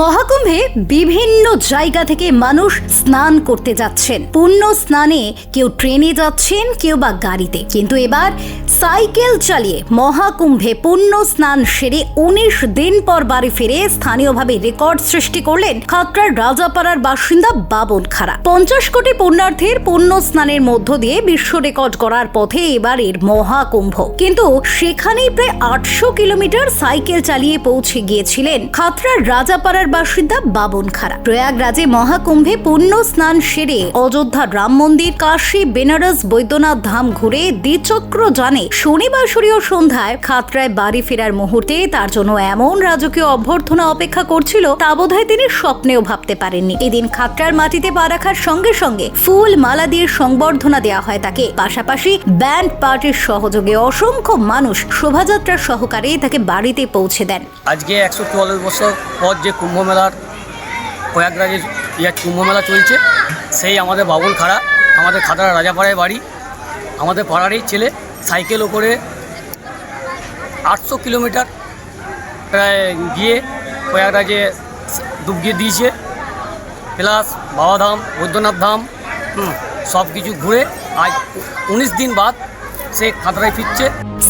মহাকুম্ভে বিভিন্ন জায়গা থেকে মানুষ স্নান করতে যাচ্ছেন। পুণ্য স্নানে কেউ ট্রেনে যাচ্ছেন, কেউ বা গাড়িতে। কিন্তু এবার সাইকেল চালিয়ে মহাকুম্ভে পুণ্য স্নান সেরে উনিশ দিন পর বাড়ি ফিরে স্থানীয়ভাবে রেকর্ড সৃষ্টি করলেন খাতড়ার রাজাপাড়ার বাসিন্দা বাবন খাড়া। পঞ্চাশ কোটি পুণ্যার্থীর পুণ্য স্নানের মধ্য দিয়ে বিশ্ব রেকর্ড করার পথে এবারের মহাকুম্ভ। কিন্তু সেখানেই প্রায় আটশো কিলোমিটার সাইকেল চালিয়ে পৌঁছে গিয়েছিলেন খাতড়ার রাজাপাড়ার বাসিন্দা বাবন খাড়া প্রয়াগরাজে মহাকুম্ভে পুণ্য স্নান সেরে অযোধ্যা রাম মন্দির, কাশী, বেনারস, বৈদ্যনাথ ধাম ঘুরে দ্বিচক্র জানে শনিবার সূর্য সন্ধ্যায় খাতড়ায় বাড়ি ফেরার মুহূর্তে তার জন্য এমন রাজকীয় অভ্যর্থনা অপেক্ষা করছিল তা বোধহয় তিনি স্বপ্নেও ভাবতে পারেননি। এদিন খাতড়ার মাটিতে পা রাখার সঙ্গে সঙ্গে ফুল মালা দিয়ে সংবর্ধনা দেওয়া হয় তাকে। পাশাপাশি ব্যান্ড পার্টির সহযোগে অসংখ্য মানুষ শোভাযাত্রার সহকারে তাকে বাড়িতে পৌঁছে দেন। আজকে একশো চুয়াল্লিশ বছর পর যে কুম্ভ মেলার প্রয়াগরাজের ইয়ার কুম্ভ মেলা চলছে। সেই আমাদের বাবুল খাড়া, আমাদের খাতড়া রাজাপাড়ায় বাড়ি, আমাদের পাড়ারই ছেলে, সাইকেল ওপরে আটশো কিলোমিটার প্রায় গিয়ে প্রয়াগরাজে ডুব গিয়ে দিয়েছে। প্লাস বাবাধাম, বৈদ্যনাথ ধাম সব কিছু ঘুরে আজ উনিশ দিন বাদ সে খাতড়ায় ফিরছে।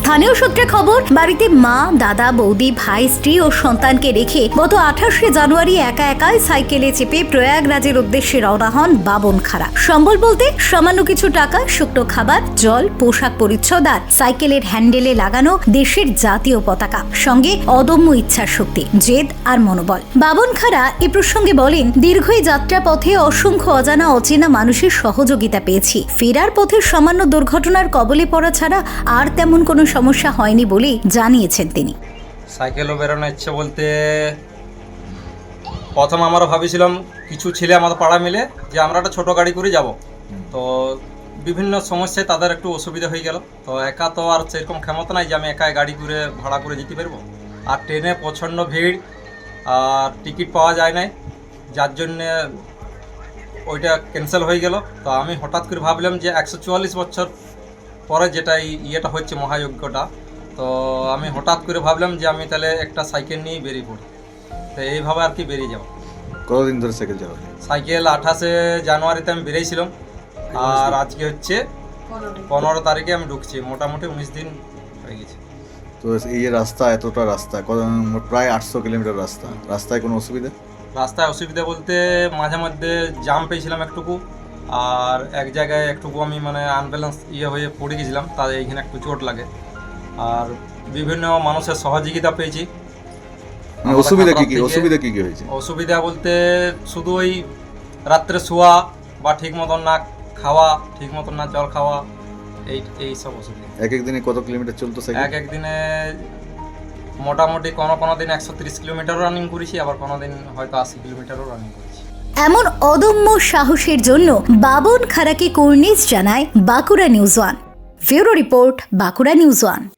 স্থানীয় সূত্রে খবর, বাড়িতে মা, দাদা, বৌদি, ভাই, স্ত্রী ও সন্তানকে রেখে গত আঠাশে জানুয়ারি একা একাই সাইকেলে চেপে প্রয়াগরাজের উদ্দেশ্যে রওনা হন বাবন খাড়া। সম্বল বলতে সামান্য কিছু টাকা, শুকনো খাবার, জল, পোশাক পরিচ্ছদ আর সাইকেলের হ্যান্ডেলে লাগানো দেশের জাতীয় পতাকা। সঙ্গে অদম্য ইচ্ছা শক্তি জেদ আর মনোবল। বাবন খাড়া এ প্রসঙ্গে বলেন, দীর্ঘ যাত্রা পথে অসংখ্য অজানা অচেনা মানুষের সহযোগিতা পেয়েছি। ফেরার পথে সামান্য দুর্ঘটনার কবলে পড়া ছাড়া আর তেমন কোনো সমস্যা হয়নি বলে জানিয়েছেন তিনি। সাইকেলও বেরোনোর ইচ্ছে বলতে প্রথম আমরা ভাবিছিলাম কিছু ছেলে আমাদের পাড়া মিলে যে আমরা একটা ছোটো গাড়ি করে যাব। তো বিভিন্ন সমস্যায় তাদের একটু অসুবিধা হয়ে গেল। তো একা তো আর সেরকম ক্ষমতা নাই যে আমি একাই গাড়ি করে, ভাড়া করে যেতে পারব। আর ট্রেনে প্রচণ্ড ভিড়, আর টিকিট পাওয়া যায় নাই। যার জন্যে ওইটা ক্যান্সেল হয়ে গেল। তো আমি হঠাৎ করে ভাবলাম যে একশো চুয়াল্লিশ বছর পরে যেটা এই ইয়েটা হচ্ছে মহাযজ্ঞটা তো আমি হঠাৎ করে ভাবলাম যে আমি তাহলে একটা সাইকেল নিয়ে বেরিয়ে পড়ি। তো এইভাবে আর কি বেরিয়ে যাব। কতদিন ধরে সাইকেল চালাও? সাইকেল আঠাশে জানুয়ারিতে আমি বেরিয়েছিলাম। আর আজকে হচ্ছে পনেরো তারিখে আমি ঢুকছি মোটামুটি উনিশ দিন হয়ে গেছে। তো এই যে রাস্তা এতটা রাস্তা কত প্রায় আটশো কিলোমিটার রাস্তা রাস্তায় কোনো অসুবিধা? রাস্তায় অসুবিধা বলতে মাঝে মধ্যে জাম পেয়েছিলাম একটুকু আর এক জায়গায় একটুকু আমি মানে আনব্যালেন্স ইয়ে হয়ে পড়ে গেছিলাম তাই এইখানে একটু চোট লাগে। আর বিভিন্ন মানুষের সহযোগিতা পেয়েছি। মানে অসুবিধা কি কি? অসুবিধা কি কি হয়েছে? অসুবিধা বলতে শুধু ওই রাত্রে শোয়া বা ঠিক মতন না খাওয়া ঠিক মতন না জল খাওয়া এই এই সব অসুবিধা। এক এক দিনে কত কিলোমিটার চলতো এক এক দিনে মোটামুটি কোনো কোনো দিন একশো তিরিশ কিলোমিটারও রানিং করেছি আবার কোনো দিন হয়তো আশি কিলোমিটারও রানিং করেছি। এমন অদম্য সাহসের জন্য বাবন খাড়াকে কর্নিজ জানায় বাঁকুড়া নিউজ ওয়ান। ফেরো রিপোর্ট, বাঁকুড়া নিউজ ওয়ান।